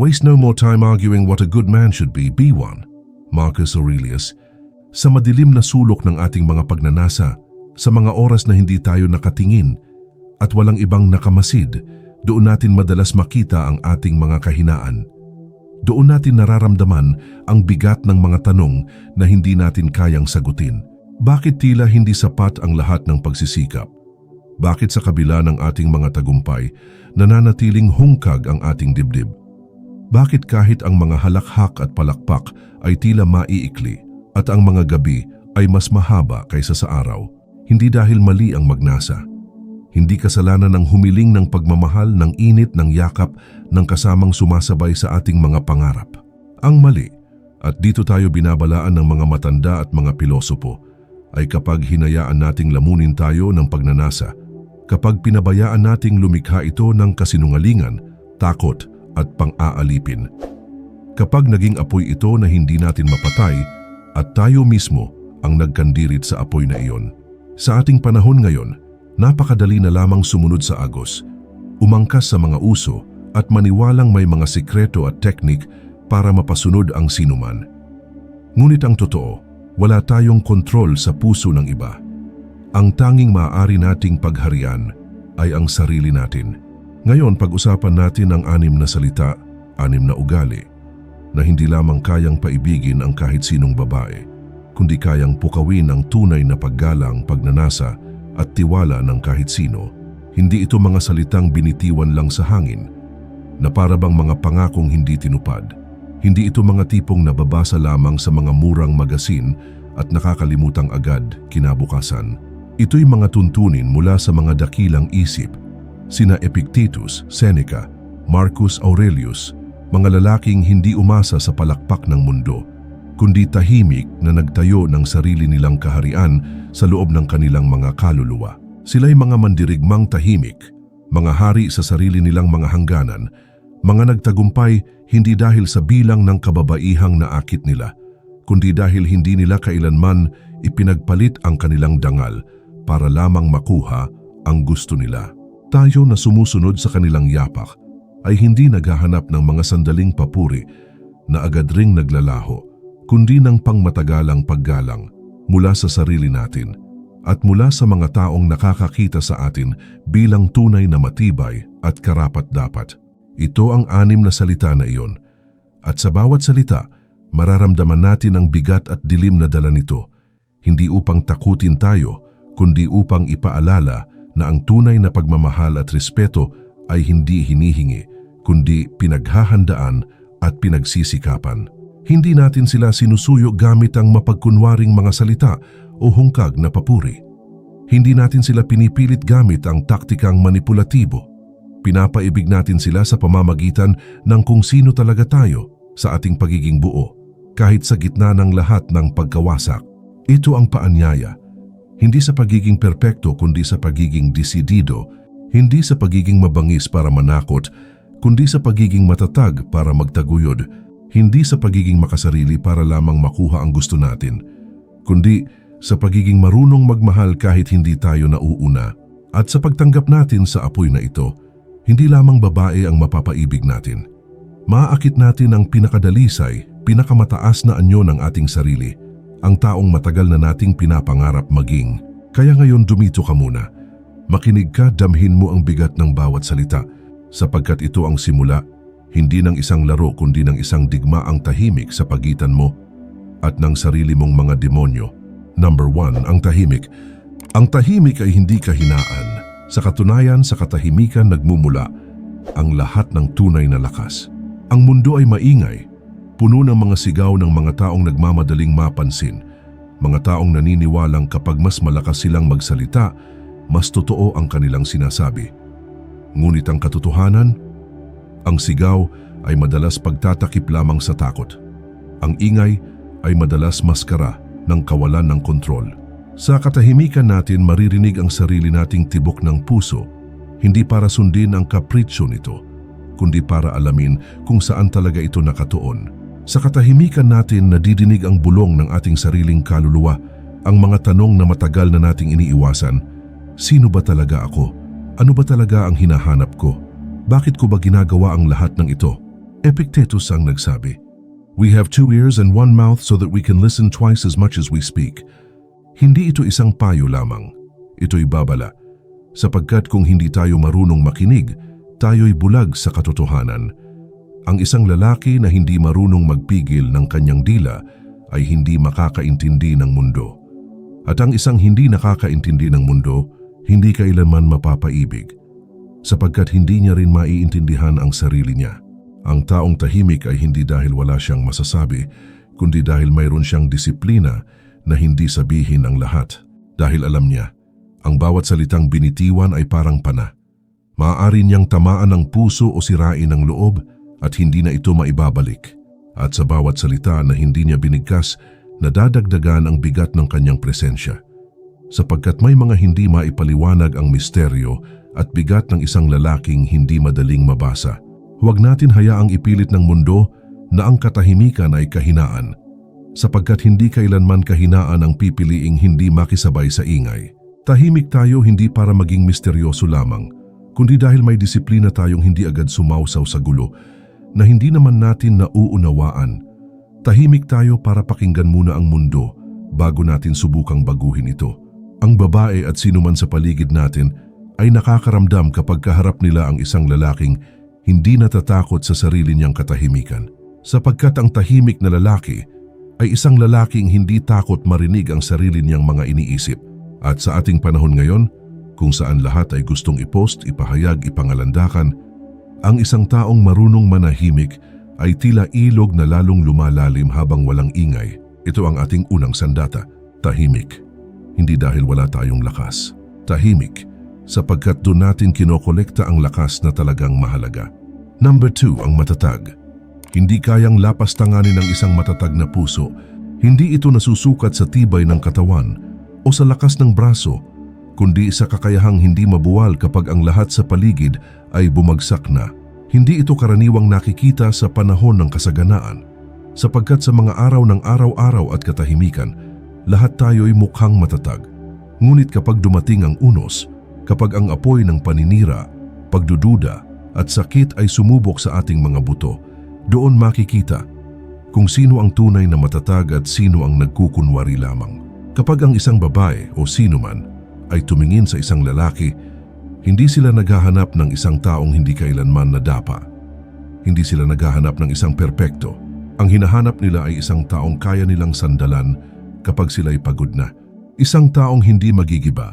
Waste no more time arguing what a good man should be, be one. Marcus Aurelius, sa madilim na sulok ng ating mga pagnanasa, sa mga oras na hindi tayo nakatingin at walang ibang nakamasid, doon natin madalas makita ang ating mga kahinaan. Doon natin nararamdaman ang bigat ng mga tanong na hindi natin kayang sagutin. Bakit tila hindi sapat ang lahat ng pagsisikap? Bakit sa kabila ng ating mga tagumpay, nananatiling hungkag ang ating dibdib? Bakit kahit ang mga halakhak at palakpak ay tila maiikli at ang mga gabi ay mas mahaba kaysa sa araw? Hindi dahil mali ang magnasa. Hindi kasalanan ng humiling ng pagmamahal ng init ng yakap ng kasamang sumasabay sa ating mga pangarap. Ang mali, at dito tayo binabalaan ng mga matanda at mga pilosopo, ay kapag hinayaan nating lamunin tayo ng pagnanasa, kapag pinabayaan nating lumikha ito ng kasinungalingan, takot at pang-aalipin. Kapag naging apoy ito na hindi natin mapatay at tayo mismo ang nagkandirit sa apoy na iyon. Sa ating panahon ngayon, napakadali na lamang sumunod sa agos, umangkas sa mga uso at maniwalang may mga sikreto at teknik para mapasunod ang sinuman. Ngunit ang totoo, wala tayong kontrol sa puso ng iba. Ang tanging maaari nating pagharian ay ang sarili natin. Ngayon pag-usapan natin ang anim na salita, anim na ugali, na hindi lamang kayang paibigin ang kahit sinong babae, kundi kayang pukawin ang tunay na paggalang, pagnanasa at tiwala ng kahit sino. Hindi ito mga salitang binitiwan lang sa hangin, na para bang mga pangakong hindi tinupad. Hindi ito mga tipong nababasa lamang sa mga murang magasin at nakakalimutang agad kinabukasan. Ito'y mga tuntunin mula sa mga dakilang isip, sina Epictetus, Seneca, Marcus Aurelius, mga lalaking hindi umasa sa palakpak ng mundo, kundi tahimik na nagtayo ng sarili nilang kaharian sa loob ng kanilang mga kaluluwa. Sila'y mga mandirigmang tahimik, mga hari sa sarili nilang mga hangganan, mga nagtagumpay hindi dahil sa bilang ng kababaihang naakit nila, kundi dahil hindi nila kailanman ipinagpalit ang kanilang dangal para lamang makuha ang gusto nila. Tayo na sumusunod sa kanilang yapak ay hindi naghahanap ng mga sandaling papuri na agad ring naglalaho, kundi ng pangmatagalang paggalang mula sa sarili natin at mula sa mga taong nakakakita sa atin bilang tunay na matibay at karapat-dapat. Ito ang anim na salita na iyon. At sa bawat salita, mararamdaman natin ang bigat at dilim na dala nito, hindi upang takutin tayo, kundi upang ipaalala na ang tunay na pagmamahal at respeto ay hindi hinihingi, kundi pinaghahandaan at pinagsisikapan. Hindi natin sila sinusuyo gamit ang mapagkunwaring mga salita o hungkag na papuri. Hindi natin sila pinipilit gamit ang taktikang manipulatibo. Pinapaibig natin sila sa pamamagitan ng kung sino talaga tayo sa ating pagiging buo, kahit sa gitna ng lahat ng pagkawasak. Ito ang paanyaya, hindi sa pagiging perpekto kundi sa pagiging desidido, hindi sa pagiging mabangis para manakot, kundi sa pagiging matatag para magtaguyod, hindi sa pagiging makasarili para lamang makuha ang gusto natin, kundi sa pagiging marunong magmahal kahit hindi tayo nauuna. At sa pagtanggap natin sa apoy na ito, hindi lamang babae ang mapapaibig natin. Maaakit natin ang pinakadalisay, pinakamataas na anyo ng ating sarili, ang taong matagal na nating pinapangarap maging. Kaya ngayon dumito ka muna. Makinig ka, damhin mo ang bigat ng bawat salita, sapagkat ito ang simula hindi ng isang laro kundi ng isang digma ang tahimik sa pagitan mo at ng sarili mong mga demonyo. Number one, ang tahimik. Ang tahimik ay hindi kahinaan. Sa katunayan, sa katahimikan nagmumula ang lahat ng tunay na lakas. Ang mundo ay maingay, puno ng mga sigaw ng mga taong nagmamadaling mapansin, mga taong naniniwalang kapag mas malakas silang magsalita, mas totoo ang kanilang sinasabi. Ngunit ang katotohanan, ang sigaw ay madalas pagtatakip lamang sa takot. Ang ingay ay madalas maskara ng kawalan ng kontrol. Sa katahimikan natin maririnig ang sarili nating tibok ng puso, hindi para sundin ang kapritsyo nito, kundi para alamin kung saan talaga ito nakatuon. Sa katahimikan natin nadidinig ang bulong ng ating sariling kaluluwa, ang mga tanong na matagal na nating iniiwasan. Sino ba talaga ako? Ano ba talaga ang hinahanap ko? Bakit ko ba ginagawa ang lahat ng ito? Epictetus ang nagsabi, We have two ears and one mouth so that we can listen twice as much as we speak. Hindi ito isang payo lamang. Ito'y babala. Sapagkat kung hindi tayo marunong makinig, tayo'y bulag sa katotohanan. Ang isang lalaki na hindi marunong magpigil ng kanyang dila ay hindi makakaintindi ng mundo. At ang isang hindi nakakaintindi ng mundo, hindi kailanman mapapaibig. Sapagkat hindi niya rin maiintindihan ang sarili niya. Ang taong tahimik ay hindi dahil wala siyang masasabi, kundi dahil mayroon siyang disiplina na hindi sabihin ang lahat. Dahil alam niya, ang bawat salitang binitiwan ay parang pana. Maaari niyang tamaan ng puso o sirain ang loob at hindi na ito maibabalik. At sa bawat salita na hindi niya binigkas, nadadagdagan ang bigat ng kanyang presensya. Sapagkat may mga hindi maipaliwanag ang misteryo at bigat ng isang lalaking hindi madaling mabasa. Huwag natin hayaang ipilit ng mundo na ang katahimikan ay kahinaan, sapagkat hindi kailanman kahinaan ang pipiliing hindi makisabay sa ingay. Tahimik tayo hindi para maging misteryoso lamang, kundi dahil may disiplina tayong hindi agad sumausaw sa gulo na hindi naman natin nauunawaan. Tahimik tayo para pakinggan muna ang mundo bago natin subukang baguhin ito. Ang babae at sinuman sa paligid natin ay nakakaramdam kapag kaharap nila ang isang lalaking hindi natatakot sa sarili niyang katahimikan. Sapagkat ang tahimik na lalaki ay isang lalaking hindi takot marinig ang sarili niyang mga iniisip. At sa ating panahon ngayon, kung saan lahat ay gustong ipost, ipahayag, ipangalandakan, ang isang taong marunong manahimik ay tila ilog na lalong lumalalim habang walang ingay. Ito ang ating unang sandata, tahimik. Hindi dahil wala tayong lakas. Tahimik sapagkat doon natin kinokolekta ang lakas na talagang mahalaga. Number 2 ang matatag. Hindi kayang lapastanganin ng isang matatag na puso. Hindi ito nasusukat sa tibay ng katawan o sa lakas ng braso, kundi sa kakayahang hindi mabuwal kapag ang lahat sa paligid ay bumagsak na. Hindi ito karaniwang nakikita sa panahon ng kasaganaan, sapagkat sa mga araw ng araw-araw at katahimikan, lahat tayo'y mukhang matatag. Ngunit kapag dumating ang unos, kapag ang apoy ng paninira, pagdududa at sakit ay sumubok sa ating mga buto, doon makikita kung sino ang tunay na matatag at sino ang nagkukunwari lamang. Kapag ang isang babae o sino man ay tumingin sa isang lalaki, hindi sila naghahanap ng isang taong hindi kailanman nadapa. Hindi sila naghahanap ng isang perpekto. Ang hinahanap nila ay isang taong kaya nilang sandalan kapag sila'y pagod na. Isang taong hindi magigiba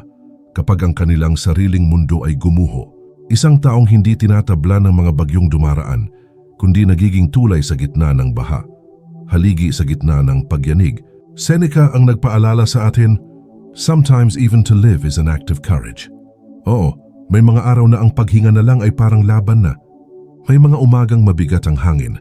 kapag ang kanilang sariling mundo ay gumuho. Isang taong hindi tinatabla ng mga bagyong dumaraan, kundi nagiging tulay sa gitna ng baha. Haligi sa gitna ng pagyanig. Seneca ang nagpaalala sa atin, Sometimes even to live is an act of courage. Oo, may mga araw na ang paghinga na lang ay parang laban na. May mga umagang mabigat ang hangin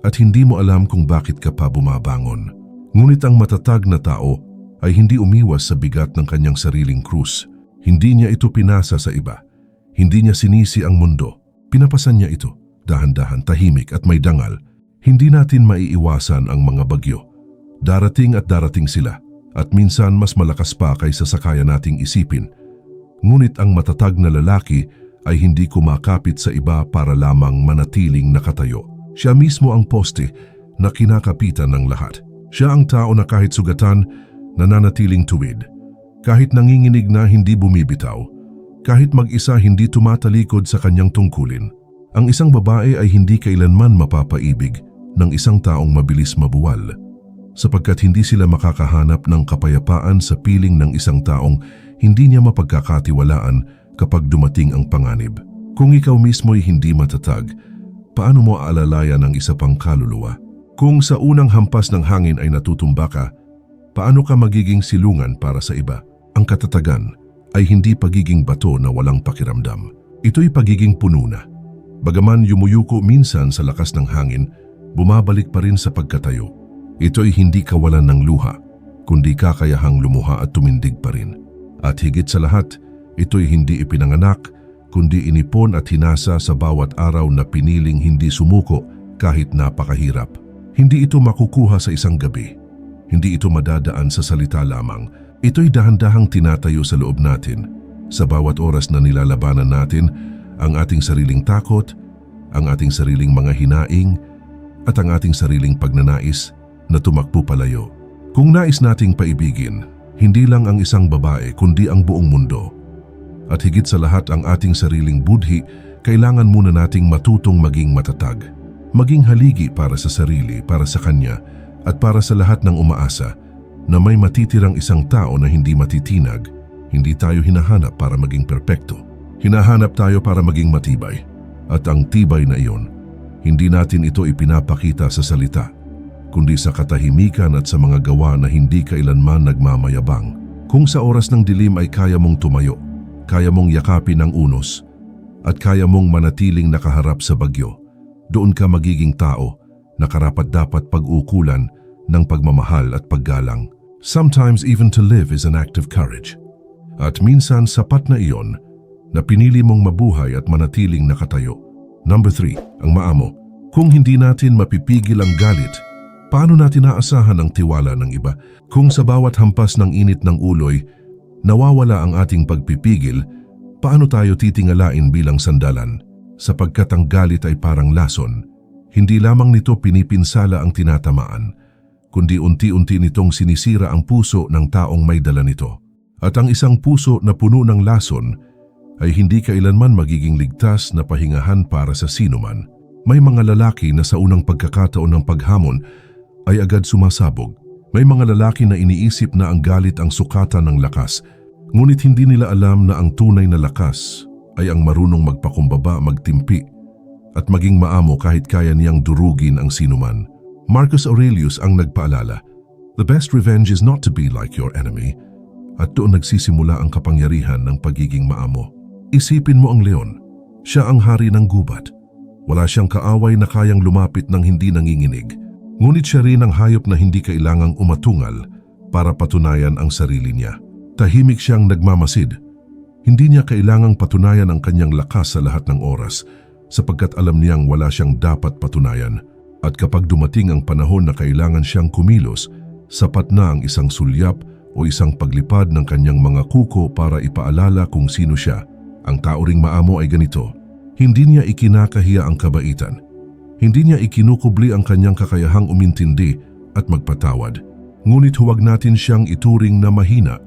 at hindi mo alam kung bakit ka pa bumabangon. Ngunit ang matatag na tao ay hindi umiwas sa bigat ng kanyang sariling krus. Hindi niya ito pinasa sa iba. Hindi niya sinisi ang mundo. Pinapasan niya ito, dahan-dahan, tahimik at may dangal. Hindi natin maiiwasan ang mga bagyo. Darating at darating sila at minsan mas malakas pa kaysa sa kaya nating isipin. Ngunit ang matatag na lalaki ay hindi kumakapit sa iba para lamang manatiling nakatayo. Siya mismo ang poste na kinakapitan ng lahat. Siya ang tao na kahit sugatan, nananatiling tuwid. Kahit nanginginig na hindi bumibitaw. Kahit mag-isa hindi tumatalikod sa kanyang tungkulin. Ang isang babae ay hindi kailanman mapapaibig ng isang taong mabilis mabuwal sapagkat hindi sila makakahanap ng kapayapaan sa piling ng isang taong hindi niya mapagkakatiwalaan kapag dumating ang panganib. Kung ikaw mismo'y hindi matatag, paano mo aalalayan ang isa pang kaluluwa? Kung sa unang hampas ng hangin ay natutumba ka, paano ka magiging silungan para sa iba? Ang katatagan ay hindi pagiging bato na walang pakiramdam. Ito'y pagiging puno na. Bagaman yumuyuko minsan sa lakas ng hangin, bumabalik pa rin sa pagkatayo. Ito'y hindi kawalan ng luha, kundi kakayahang lumuha at tumindig pa rin. At higit sa lahat, ito'y hindi ipinanganak, kundi inipon at hinasa sa bawat araw na piniling hindi sumuko kahit napakahirap. Hindi ito makukuha sa isang gabi. Hindi ito madadaan sa salita lamang. Ito'y dahan-dahang tinatayo sa loob natin. Sa bawat oras na nilalabanan natin ang ating sariling takot, ang ating sariling mga hinaing, at ang ating sariling pagnanais na tumakbo palayo. Kung nais nating paibigin, hindi lang ang isang babae kundi ang buong mundo. At higit sa lahat ang ating sariling budhi, kailangan muna nating matutong maging matatag. Maging haligi para sa sarili, para sa kanya, at para sa lahat ng umaasa na may matitirang isang tao na hindi matitinag, hindi tayo hinahanap para maging perpekto. Hinahanap tayo para maging matibay. At ang tibay na iyon, hindi natin ito ipinapakita sa salita, kundi sa katahimikan at sa mga gawa na hindi kailanman nagmamayabang. Kung sa oras ng dilim ay kaya mong tumayo, kaya mong yakapin ang unos, at kaya mong manatiling nakaharap sa bagyo, doon ka magiging tao na karapat dapat pag-ukulan ng pagmamahal at paggalang. Sometimes even to live is an act of courage. At minsan sapat na iyon na pinili mong mabuhay at manatiling nakatayo. Number 3, ang maamo. Kung hindi natin mapipigil ang galit, paano natin aasahan ang tiwala ng iba? Kung sa bawat hampas ng init ng uloy, nawawala ang ating pagpipigil, paano tayo titingalain bilang sandalan? Sapagkat ang galit ay parang lason, hindi lamang nito pinipinsala ang tinatamaan, kundi unti-unti nitong sinisira ang puso ng taong may dala nito. At ang isang puso na puno ng lason ay hindi kailanman magiging ligtas na pahingahan para sa sinuman. May mga lalaki na sa unang pagkakataon ng paghamon ay agad sumasabog. May mga lalaki na iniisip na ang galit ang sukatan ng lakas, ngunit hindi nila alam na ang tunay na lakas ay ang marunong magpakumbaba, magtimpi, at maging maamo kahit kaya niyang durugin ang sinuman. Marcus Aurelius ang nagpaalala, The best revenge is not to be like your enemy, at doon nagsisimula ang kapangyarihan ng pagiging maamo. Isipin mo ang leon. Siya ang hari ng gubat. Wala siyang kaaway na kayang lumapit ng hindi nanginginig. Ngunit siya rin ang hayop na hindi kailangang umatungal para patunayan ang sarili niya. Tahimik siyang nagmamasid. Hindi niya kailangang patunayan ang kanyang lakas sa lahat ng oras sapagkat alam niyang wala siyang dapat patunayan. At kapag dumating ang panahon na kailangan siyang kumilos, sapat na ang isang sulyap o isang paglipad ng kanyang mga kuko para ipaalala kung sino siya. Ang tao ring maamo ay ganito. Hindi niya ikinakahiya ang kabaitan. Hindi niya ikinukubli ang kanyang kakayahang umintindi at magpatawad. Ngunit huwag natin siyang ituring na mahina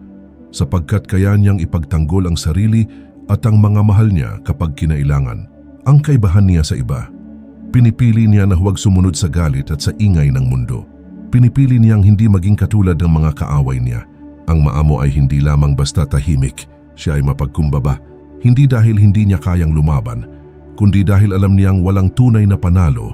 sapagkat kaya niyang ipagtanggol ang sarili at ang mga mahal niya kapag kinailangan. Ang kaibahan niya sa iba. Pinipili niya na huwag sumunod sa galit at sa ingay ng mundo. Pinipili niyang hindi maging katulad ng mga kaaway niya. Ang maamo ay hindi lamang basta tahimik, siya ay mapagkumbaba. Hindi dahil hindi niya kayang lumaban, kundi dahil alam niyang walang tunay na panalo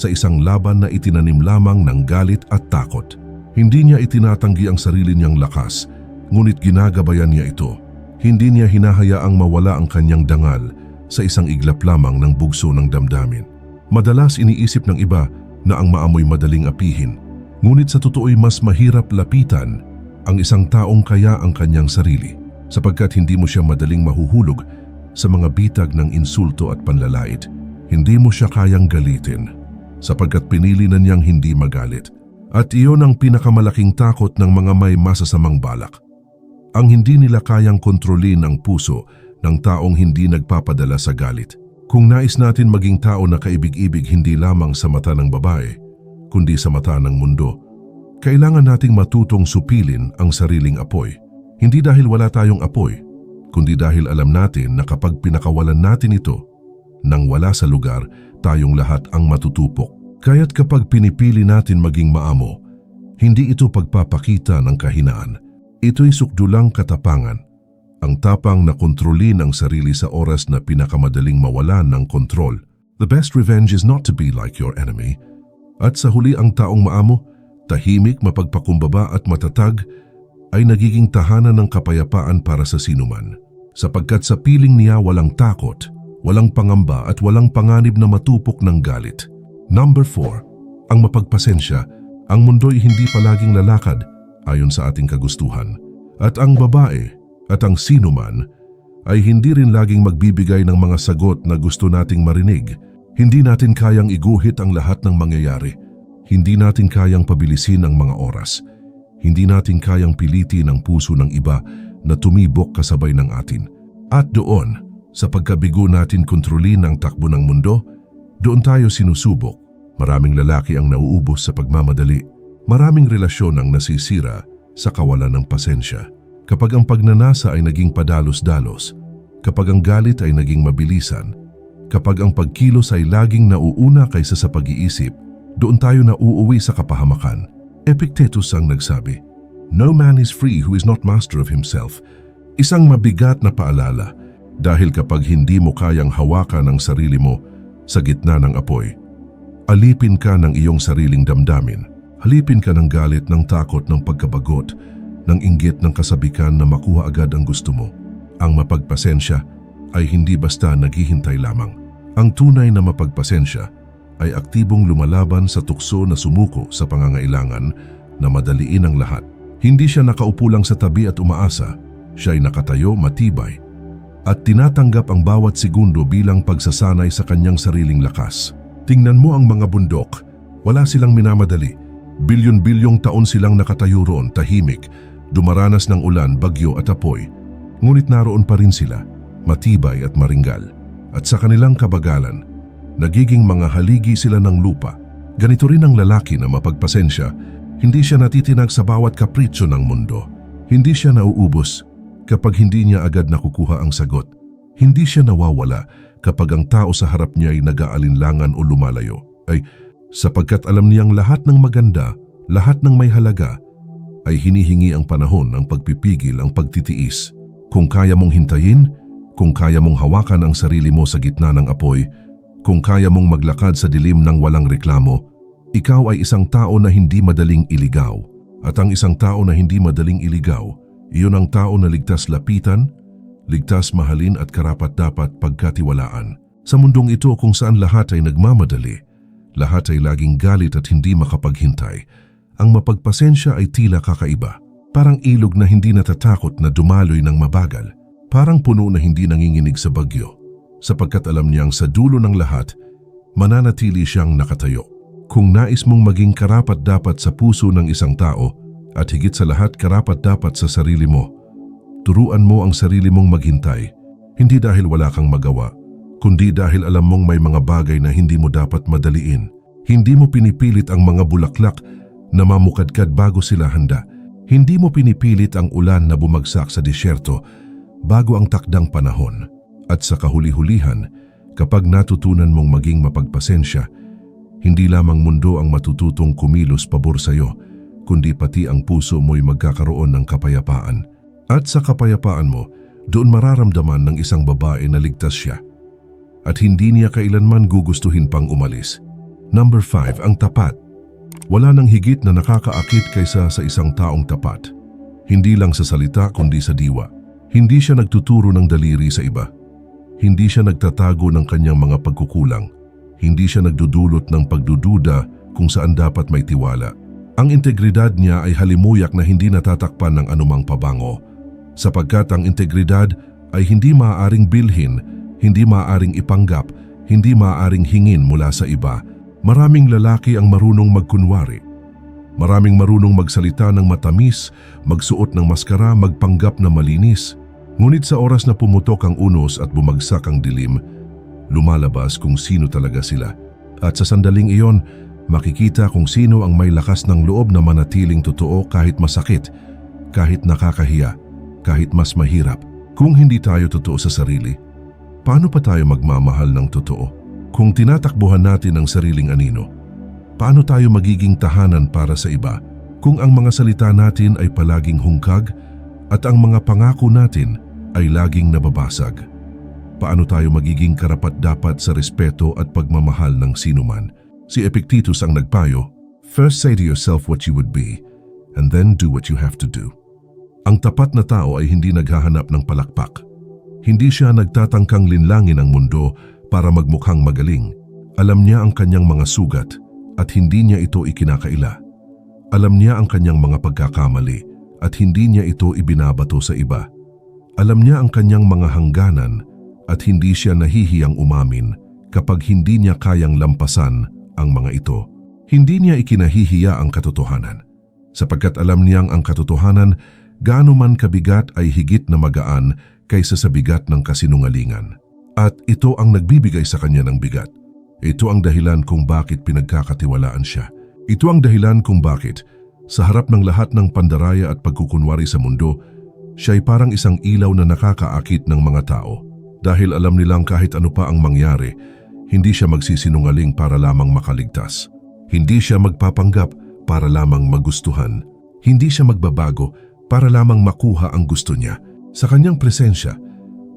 sa isang laban na itinanim lamang ng galit at takot. Hindi niya itinatanggi ang sarili niyang lakas, ngunit ginagabayan niya ito. Hindi niya hinahayaang mawala ang kanyang dangal sa isang iglap lamang ng bugso ng damdamin. Madalas iniisip ng iba na ang maamoy madaling apihin, ngunit sa totoo'y mas mahirap lapitan ang isang taong kaya ang kanyang sarili sapagkat hindi mo siya madaling mahuhulog sa mga bitag ng insulto at panlalait. Hindi mo siya kayang galitin sapagkat pinili na niyang hindi magalit. At iyon ang pinakamalaking takot ng mga may masasamang balak. Ang hindi nila kayang kontrolin ang puso ng taong hindi nagpapadala sa galit. Kung nais natin maging tao na kaibig-ibig hindi lamang sa mata ng babae, kundi sa mata ng mundo, kailangan nating matutong supilin ang sariling apoy. Hindi dahil wala tayong apoy, kundi dahil alam natin na kapag pinakawalan natin ito, nang wala sa lugar, tayong lahat ang matutupok. Kaya't kapag pinipili natin maging maamo, hindi ito pagpapakita ng kahinaan. Ito'y sukdulang katapangan ang tapang na kontrolin ang sarili sa oras na pinakamadaling mawalan ng kontrol. The best revenge is not to be like your enemy. At sa huli ang taong maamo, tahimik, mapagpakumbaba at matatag, ay nagiging tahanan ng kapayapaan para sa sinuman. Sapagkat sa piling niya walang takot, walang pangamba at walang panganib na matupok ng galit. Number 4. Ang mapagpasensya, ang mundo'y hindi palaging lalakad ayon sa ating kagustuhan. At ang babae, at ang sino man ay hindi rin laging magbibigay ng mga sagot na gusto nating marinig. Hindi natin kayang iguhit ang lahat ng mangyayari. Hindi natin kayang pabilisin ang mga oras. Hindi natin kayang pilitin ang puso ng iba na tumibok kasabay ng atin. At doon, sa pagkabigo natin kontrolin ang takbo ng mundo, doon tayo sinusubok Maraming lalaki ang nauubos sa pagmamadali. Maraming relasyon ang nasisira sa kawalan ng pasensya. Kapag ang pagnanasa ay naging padalos-dalos, kapag ang galit ay naging mabilisan, kapag ang pagkilos ay laging nauuna kaysa sa pag-iisip, doon tayo na uuwi sa kapahamakan. Epictetus ang nagsabi, No man is free who is not master of himself. Isang mabigat na paalala dahil kapag hindi mo kayang hawakan ang sarili mo sa gitna ng apoy, alipin ka ng iyong sariling damdamin. Halipin ka ng galit, ng takot, ng pagkabagot, ng inggit, ng kasabikan na makuha agad ang gusto mo. Ang mapagpasensya ay hindi basta naghihintay lamang. Ang tunay na mapagpasensya ay aktibong lumalaban sa tukso na sumuko sa pangangailangan na madaliin ang lahat. Hindi siya nakaupo lang sa tabi at umaasa, siya ay nakatayo matibay at tinatanggap ang bawat segundo bilang pagsasanay sa kanyang sariling lakas. Tingnan mo ang mga bundok, wala silang minamadali. Bilyon-bilyong taon silang nakatayo roon, tahimik, dumaranas ng ulan, bagyo at apoy. Ngunit naroon pa rin sila, matibay at maringgal. At sa kanilang kabagalan, nagiging mga haligi sila ng lupa. Ganito rin ang lalaki na mapagpasensya, hindi siya natitinag sa bawat kapritsyo ng mundo. Hindi siya nauubos kapag hindi niya agad nakukuha ang sagot. Hindi siya nawawala kapag ang tao sa harap niya ay nag-aalinlangan o lumalayo. Ay sapagkat alam niyang lahat ng maganda, lahat ng may halaga, ay hinihingi ang panahon ng pagpipigil, ang pagtitiis. Kung kaya mong hintayin, kung kaya mong hawakan ang sarili mo sa gitna ng apoy, kung kaya mong maglakad sa dilim ng walang reklamo, ikaw ay isang tao na hindi madaling iligaw. At ang isang tao na hindi madaling iligaw, iyon ang tao na ligtas lapitan, ligtas mahalin at karapat-dapat pagkatiwalaan. Sa mundong ito kung saan lahat ay nagmamadali, lahat ay laging galit at hindi makapaghintay, ang mapagpasensya ay tila kakaiba. Parang ilog na hindi natatakot na dumaloy ng mabagal. Parang puno na hindi nanginginig sa bagyo. Sapagkat alam niyang sa dulo ng lahat, mananatili siyang nakatayo. Kung nais mong maging karapat-dapat sa puso ng isang tao at higit sa lahat karapat-dapat sa sarili mo, turuan mo ang sarili mong maghintay, hindi dahil wala kang magawa, kundi dahil alam mong may mga bagay na hindi mo dapat madaliin. Hindi mo pinipilit ang mga bulaklak na mamukadkad bago sila handa. Hindi mo pinipilit ang ulan na bumagsak sa disyerto bago ang takdang panahon. At sa kahuli-hulihan, kapag natutunan mong maging mapagpasensya, hindi lamang mundo ang matututong kumilos pabor sa iyo, kundi pati ang puso mo'y magkakaroon ng kapayapaan. At sa kapayapaan mo, doon mararamdaman ng isang babae na ligtas siya. At hindi niya kailanman gugustuhin pang umalis. Number 5, ang tapat. Wala nang higit na nakakaakit kaysa sa isang taong tapat. Hindi lang sa salita kundi sa diwa. Hindi siya nagtuturo ng daliri sa iba. Hindi siya nagtatago ng kanyang mga pagkukulang. Hindi siya nagdudulot ng pagdududa kung saan dapat may tiwala. Ang integridad niya ay halimuyak na hindi natatakpan ng anumang pabango. Sapagkat ang integridad ay hindi maaaring bilhin, hindi maaaring ipanggap, hindi maaaring hingin mula sa iba. Maraming lalaki ang marunong magkunwari. Maraming marunong magsalita ng matamis, magsuot ng maskara, magpanggap na malinis. Ngunit sa oras na pumutok ang unos at bumagsak ang dilim, lumalabas kung sino talaga sila. At sa sandaling iyon, makikita kung sino ang may lakas ng loob na manatiling totoo kahit masakit, kahit nakakahiya, kahit mas mahirap. Kung hindi tayo totoo sa sarili, paano pa tayo magmamahal ng totoo? Kung tinatakbuhan natin ang sariling anino, paano tayo magiging tahanan para sa iba kung ang mga salita natin ay palaging hungkag at ang mga pangako natin ay laging nababasag? Paano tayo magiging karapat-dapat sa respeto at pagmamahal ng sinuman? Si Epictetus ang nagpayo, First say to yourself what you would be, and then do what you have to do. Ang tapat na tao ay hindi naghahanap ng palakpak. Hindi siya nagtatangkang linlangin ang mundo para magmukhang magaling. Alam niya ang kanyang mga sugat at hindi niya ito ikinakaila. Alam niya ang kanyang mga pagkakamali at hindi niya ito ibinabato sa iba. Alam niya ang kanyang mga hangganan at hindi siya nahihiyang umamin kapag hindi niya kayang lampasan ang mga ito. Hindi niya ikinahihiya ang katotohanan sapagkat alam niyang ang katotohanan gaano man kabigat ay higit na magaan kaysa sa bigat ng kasinungalingan. At ito ang nagbibigay sa kanya ng bigat. Ito ang dahilan kung bakit pinagkakatiwalaan siya. Ito ang dahilan kung bakit, sa harap ng lahat ng pandaraya at pagkukunwari sa mundo, siya ay parang isang ilaw na nakakaakit ng mga tao. Dahil alam nilang kahit ano pa ang mangyari, hindi siya magsisinungaling para lamang makaligtas. Hindi siya magpapanggap para lamang magustuhan. Hindi siya magbabago para lamang makuha ang gusto niya. Sa kanyang presensya,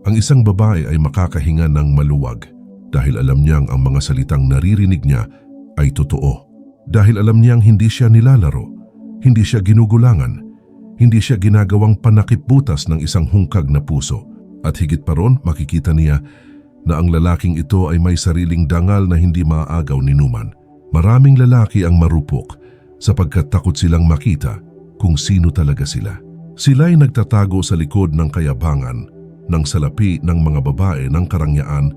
ang isang babae ay makakahinga ng maluwag dahil alam niyang ang mga salitang naririnig niya ay totoo. Dahil alam niyang hindi siya nilalaro, hindi siya ginugulangan, hindi siya ginagawang panakip-butas ng isang hungkag na puso. At higit pa ron, makikita niya na ang lalaking ito ay may sariling dangal na hindi maaagaw ni Numan. Maraming lalaki ang marupok sapagkat takot silang makita kung sino talaga sila. Sila ay nagtatago sa likod ng kayabangan, ng salapi ng mga babae ng karangyaan.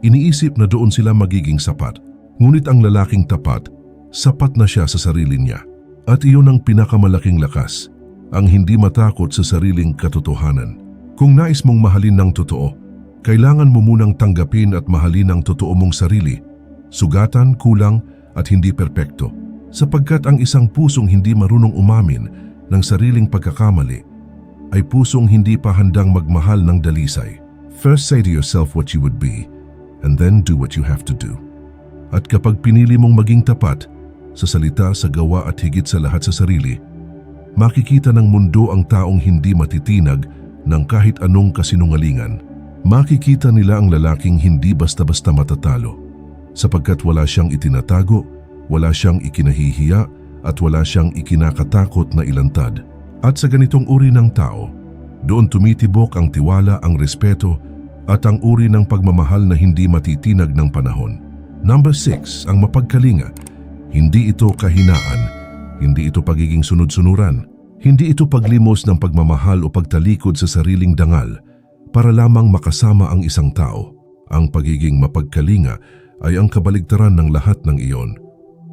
Iniisip na doon sila magiging sapat. Ngunit ang lalaking tapat, sapat na siya sa sarili niya. At iyon ang pinakamalaking lakas, ang hindi matakot sa sariling katotohanan. Kung nais mong mahalin ng totoo, kailangan mo munang tanggapin at mahalin ang totoo mong sarili, sugatan, kulang at hindi perpekto. Sapagkat ang isang pusong hindi marunong umamin ng sariling pagkakamali ay pusong hindi pa handang magmahal ng dalisay. First say to yourself what you would be and then do what you have to do. At kapag pinili mong maging tapat sa salita, sa gawa at higit sa lahat sa sarili, makikita ng mundo ang taong hindi matitinag ng kahit anong kasinungalingan. Makikita nila ang lalaking hindi basta-basta matatalo sapagkat wala siyang itinatago, wala siyang ikinahihiya at wala siyang ikinakatakot na ilantad. At sa ganitong uri ng tao, doon tumitibok ang tiwala, ang respeto at ang uri ng pagmamahal na hindi matitinag ng panahon. Number 6, ang mapagkalinga. Hindi ito kahinaan, hindi ito pagiging sunod-sunuran, hindi ito paglimos ng pagmamahal o pagtalikod sa sariling dangal para lamang makasama ang isang tao. Ang pagiging mapagkalinga ay ang kabaligtaran ng lahat ng iyon.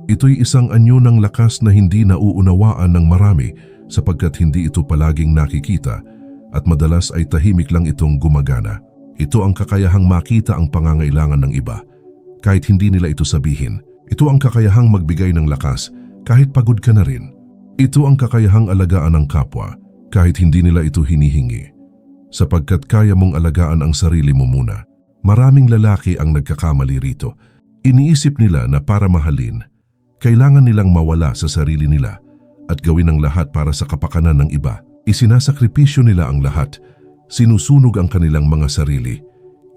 Ito'y isang anyo ng lakas na hindi nauunawaan ng marami sapagkat hindi ito palaging nakikita at madalas ay tahimik lang itong gumagana. Ito ang kakayahang makita ang pangangailangan ng iba kahit hindi nila ito sabihin. Ito ang kakayahang magbigay ng lakas kahit pagod ka na rin. Ito ang kakayahang alagaan ng kapwa kahit hindi nila ito hinihingi. Sapagkat kaya mong alagaan ang sarili mo muna. Maraming lalaki ang nagkakamali rito. Iniisip nila na para mahalin, kailangan nilang mawala sa sarili nila at gawin ang lahat para sa kapakanan ng iba. Isinasakripisyo nila ang lahat, sinusunog ang kanilang mga sarili.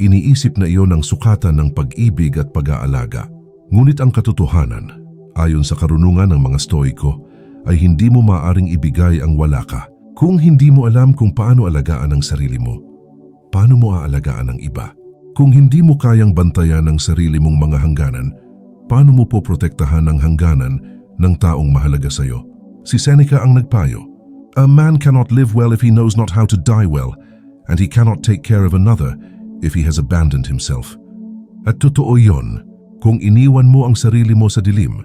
Iniisip na iyon ang sukatan ng pag-ibig at pag-aalaga. Ngunit ang katotohanan, ayon sa karunungan ng mga stoiko, ay hindi mo maaring ibigay ang wala ka. Kung hindi mo alam kung paano alagaan ang sarili mo, paano mo aalagaan ang iba? Kung hindi mo kayang bantayan ang sarili mong mga hangganan, paano mo poprotektahan ang hangganan ng taong mahalaga sa iyo? Si Seneca ang nagpayo, A man cannot live well if he knows not how to die well, and he cannot take care of another if he has abandoned himself. At totoo yon, kung iniwan mo ang sarili mo sa dilim,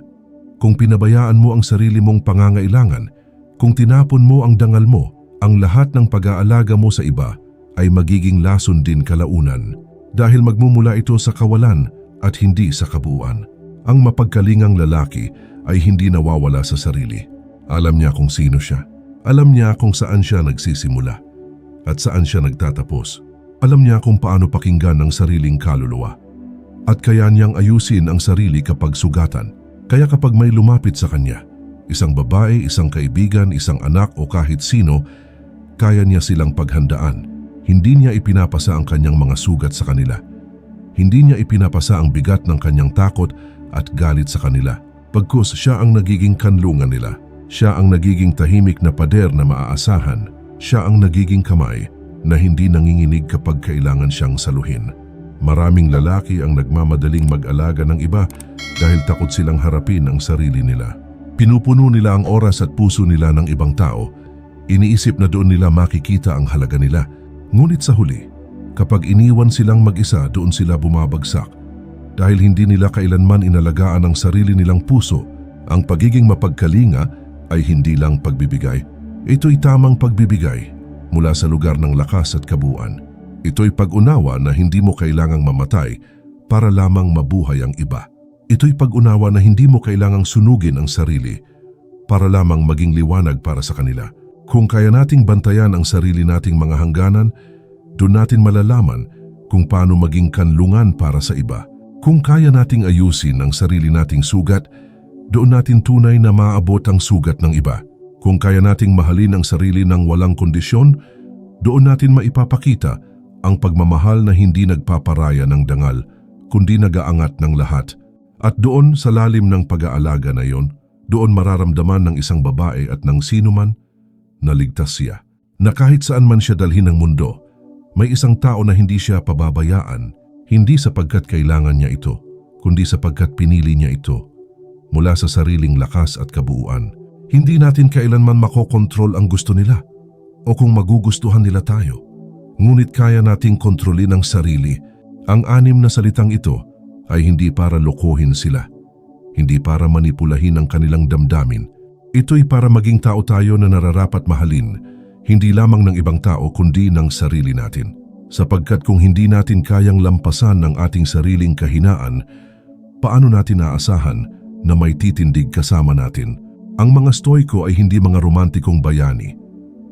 kung pinabayaan mo ang sarili mong pangangailangan, kung tinapon mo ang dangal mo, ang lahat ng pag-aalaga mo sa iba ay magiging lason din kalaunan dahil magmumula ito sa kawalan at hindi sa kabuuan. Ang mapagkalingang lalaki ay hindi nawawala sa sarili. Alam niya kung sino siya. Alam niya kung saan siya nagsisimula at saan siya nagtatapos. Alam niya kung paano pakinggan ang sariling kaluluwa. At kaya niyang ayusin ang sarili kapag sugatan. Kaya kapag may lumapit sa kanya, isang babae, isang kaibigan, isang anak o kahit sino, kaya niya silang paghandaan. Hindi niya ipinapasa ang kanyang mga sugat sa kanila. Hindi niya ipinapasa ang bigat ng kanyang takot at galit sa kanila. Pagkus siya ang nagiging kanlungan nila. Siya ang nagiging tahimik na pader na maaasahan. Siya ang nagiging kamay na hindi nanginginig kapag kailangan siyang saluhin. Maraming lalaki ang nagmamadaling mag-alaga ng iba dahil takot silang harapin ang sarili nila. Pinupuno nila ang oras at puso nila ng ibang tao. Iniisip na doon nila makikita ang halaga nila. Ngunit sa huli, kapag iniwan silang mag-isa doon sila bumabagsak. Dahil hindi nila kailanman inalagaan ang sarili nilang puso, ang pagiging mapagkalinga ay hindi lang pagbibigay. Ito'y tamang pagbibigay mula sa lugar ng lakas at kabuuan. Ito'y pag-unawa na hindi mo kailangang mamatay para lamang mabuhay ang iba. Ito'y pag-unawa na hindi mo kailangang sunugin ang sarili para lamang maging liwanag para sa kanila. Kung kaya nating bantayan ang sarili nating mga hangganan, doon natin malalaman kung paano maging kanlungan para sa iba. Kung kaya nating ayusin ang sarili nating sugat, doon natin tunay na maabot ang sugat ng iba. Kung kaya nating mahalin ang sarili ng walang kondisyon, doon natin maipapakita ang pagmamahal na hindi nagpaparaya ng dangal, kundi nagaangat ng lahat. At doon sa lalim ng pag-aalaga na yon, doon mararamdaman ng isang babae at ng sino man na ligtas siya. Na kahit saan man siya dalhin ng mundo, may isang tao na hindi siya pababayaan, hindi sapagkat kailangan niya ito, kundi sapagkat pinili niya ito mula sa sariling lakas at kabuuan. Hindi natin kailanman makokontrol ang gusto nila o kung magugustuhan nila tayo. Ngunit kaya nating kontrolin ang sarili. Ang anim na salitang ito ay hindi para lokohin sila, hindi para manipulahin ang kanilang damdamin. Ito'y para maging tao tayo na nararapat mahalin, hindi lamang ng ibang tao kundi ng sarili natin. Sapagkat kung hindi natin kayang lampasan ng ating sariling kahinaan, paano natin aasahan na may titindig kasama natin? Ang mga stoiko ay hindi mga romantikong bayani.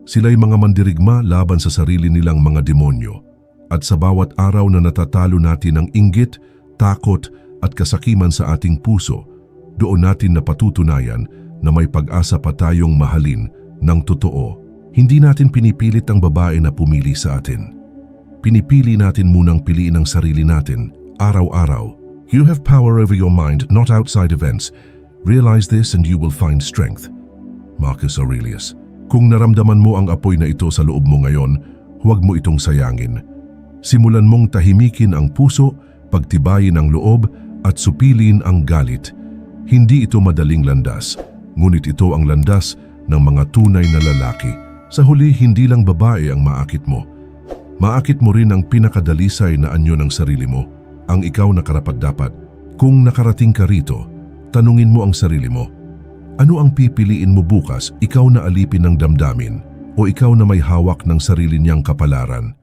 Sila'y mga mandirigma laban sa sarili nilang mga demonyo. At sa bawat araw na natatalo natin ang inggit, takot at kasakiman sa ating puso, doon natin napatutunayan na may pag-asa pa tayong mahalin ng totoo. Hindi natin pinipilit ang babae na pumili sa atin. Pinipili natin munang piliin ang sarili natin, araw-araw. You have power over your mind, not outside events. Realize this and you will find strength. Marcus Aurelius. Kung naramdaman mo ang apoy na ito sa loob mo ngayon, huwag mo itong sayangin. Simulan mong tahimikin ang puso, pagtibayin ang loob, at supilin ang galit. Hindi ito madaling landas, ngunit ito ang landas ng mga tunay na lalaki. Sa huli, hindi lang babae ang maakit mo. Maakit mo rin ang pinakadalisay na anyo ng sarili mo, ang ikaw na karapat-dapat. Kung nakarating ka rito, tanungin mo ang sarili mo, ano ang pipiliin mo bukas, ikaw na alipin ng damdamin o ikaw na may hawak ng sarili niyang kapalaran?